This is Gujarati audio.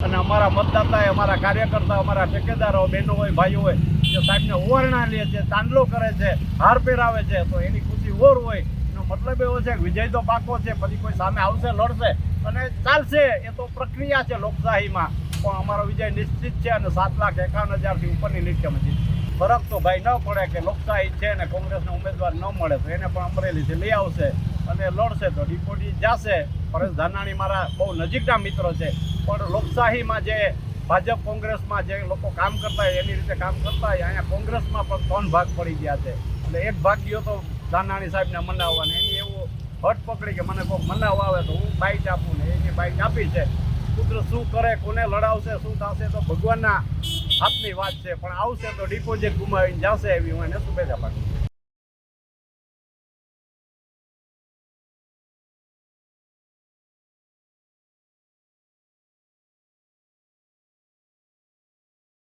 અને અમારા મતદાતા અમારા કાર્યકર્તા અમારા ઠેકેદારો, બહેનો હોય, ભાઈઓ હોય જે સાહેબને ઓવરણા લે છે, ચાંદલો કરે છે, હાર પહેરાવે છે, તો એની ખુશી ઓર હોય, એનો મતલબ એવો છે વિજય તો પાકો છે, પછી કોઈ સામે આવશે, લડશે, અને ચાલશે, એ તો પ્રક્રિયા છે લોકશાહીમાં. પણ અમારો વિજય નિશ્ચિત છે અને સાત લાખ એકાવન હજારથી ઉપરની લીટીમાં જીતશે ફરક તો ભાઈ ન પડે કે લોકશાહી છે ને કોંગ્રેસનો ઉમેદવાર ન મળે તો એને પણ અમરેલીથી લઈ આવશે અને લડશે તો ડિપોટી જશે. પરેશ ધાનાણી મારા બહુ નજીકના મિત્રો છે. પણ લોકશાહીમાં જે ભાજપ કોંગ્રેસમાં જે લોકો કામ કરતા હોય એની રીતે કામ કરતા હોય, અહીંયા કોંગ્રેસમાં પણ ત્રણ ભાગ પડી ગયા છે. એટલે એક ભાગ ગયો તો ધાનાણી સાહેબને મનાવવાને. એની એવું હટ પકડી કે મને કોઈ મનાવવા આવે તો હું બાઇટ આપું ને એની બાઇટ આપી છે. કુદરત શું કરે, કોને લડાવશે, શું થશે તો ભગવાનના હાથની વાત છે પણ આવશે તો ડિપોઝિટ ગુમાવીને જશે એવી હું એને શુભેચ્છા પાઠવું